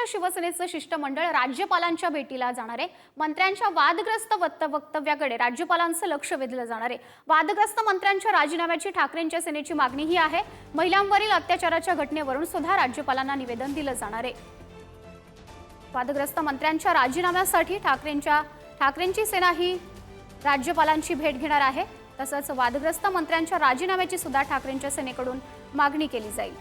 महाराष्ट्र शिवसेनेचं शिष्टमंडळ राज्यपालांच्या भेटीला जाणार आहे. मंत्र्यांच्या वादग्रस्त वक्तव्याकडे राज्यपालांचं लक्ष वेधलं जाणार आहे. वादग्रस्त मंत्र्यांच्या राजीनाम्याची ठाकरेंच्या सेनेची मागणी ही आहे. महिलांवरील अत्याचाराच्या घटनेवरून सुद्धा राज्यपालांना निवेदन दिलं जाणार आहे. वादग्रस्त मंत्र्यांच्या राजीनाम्यासाठी ठाकरेंच्या ठाकरेंची सेना ही राज्यपालांची भेट घेणार आहे. तसंच वादग्रस्त मंत्र्यांच्या राजीनाम्याची सुद्धा ठाकरेंच्या सेनेकडून मागणी केली जाईल.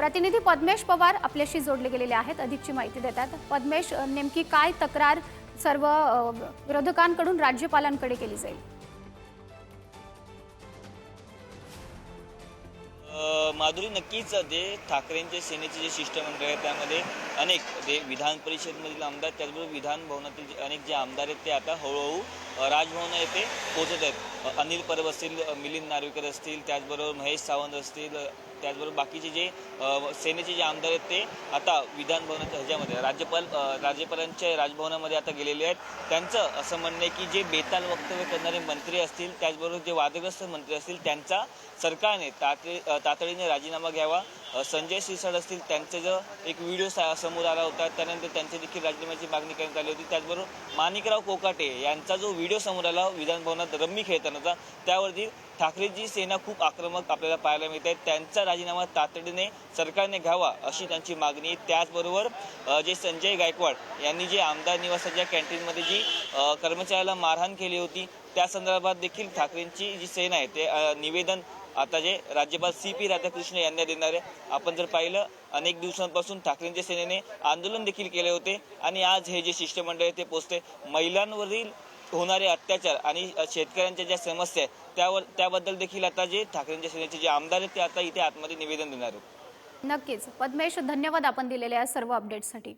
प्रतिनिधी पद्मेश पवार आपल्याशी जोडले गेलेले आहेत. अधिकची माहिती देतात. पद्मेश नेमकी काय तक्रार सर्व विरोधकांकडून राज्यपालांकडे केली जाईल? माधुरी नक्कीच जे ठाकरेंचे सेनेचे जे शिष्टमंडळ आहे त्यामध्ये अनेक ते विधान परिषदमधील आमदार त्याचबरोबर विधान भवनातील जे अनेक जे आमदार आहेत ते आता हळूहळू राजभवन येथे पोहोचत आहेत. अनिल परब असतील मिलिंद नार्वेकर असतील त्याचबरोबर महेश सावंत असतील त्याचबरोबर बाकीचे जे सेनेचे जे आमदार आहेत ते आता विधानभवनाच्या ह्याच्यामध्ये राज्यपाल राज्यपालांच्या राजभवनामध्ये आता गेलेले आहेत. त्यांचं असं म्हणणं आहे की जे बेताल वक्तव्य करणारे मंत्री असतील त्याचबरोबर जे वादग्रस्त मंत्री असतील त्यांचा सरकारने तातडी तातडीने तातडीने राजीनामा घ्यावा. संजय सिरसाट असतील त्यांचे जो एक व्हिडिओ सा- समोर आला होता त्यानंतर त्यांची देखील राजीनाम्याची मागणी करण्यात आली होती. त्याचबरोबर माणिकराव कोकाटे यांचा जो व्हिडिओ समोर आला विधानभवनात रम्मी खेळतानाचा त्यावरती ठाकरेची सेना खूप आक्रमक आपल्याला पाहायला मिळत आहे त्यांचा राजीनामा तातडीने सरकारने घ्यावा अशी त्यांची मागणी त्याचबरोबर जे संजय गायकवाड यांनी जे आमदार निवासाच्या कॅन्टीनमध्ये जी कर्मचाऱ्याला मारहाण केली होती त्या संदर्भात देखील ठाकरेंची जी सेना आहे ते निवेदन आता जे राज्यपाल सी पी राधाकृष्ण यांना देणार आहे आपण जर पाहिलं अनेक दिवसांपासून ठाकरेंच्या सेनेने आंदोलन देखील केले होते आणि आज हे जे शिष्टमंडळ आहे ते पोचते. महिलांवरील होणारे अत्याचार आणि शेतकऱ्यांच्या ज्या समस्या आहेत त्यावर त्याबद्दल देखील आता जे ठाकरेंच्या सेनेचे जे आमदार आहेत ते आता इथे आतमध्ये निवेदन देणार आहेत. नक्कीच. पद्मेश धन्यवाद आपण दिलेल्या या सर्व अपडेटसाठी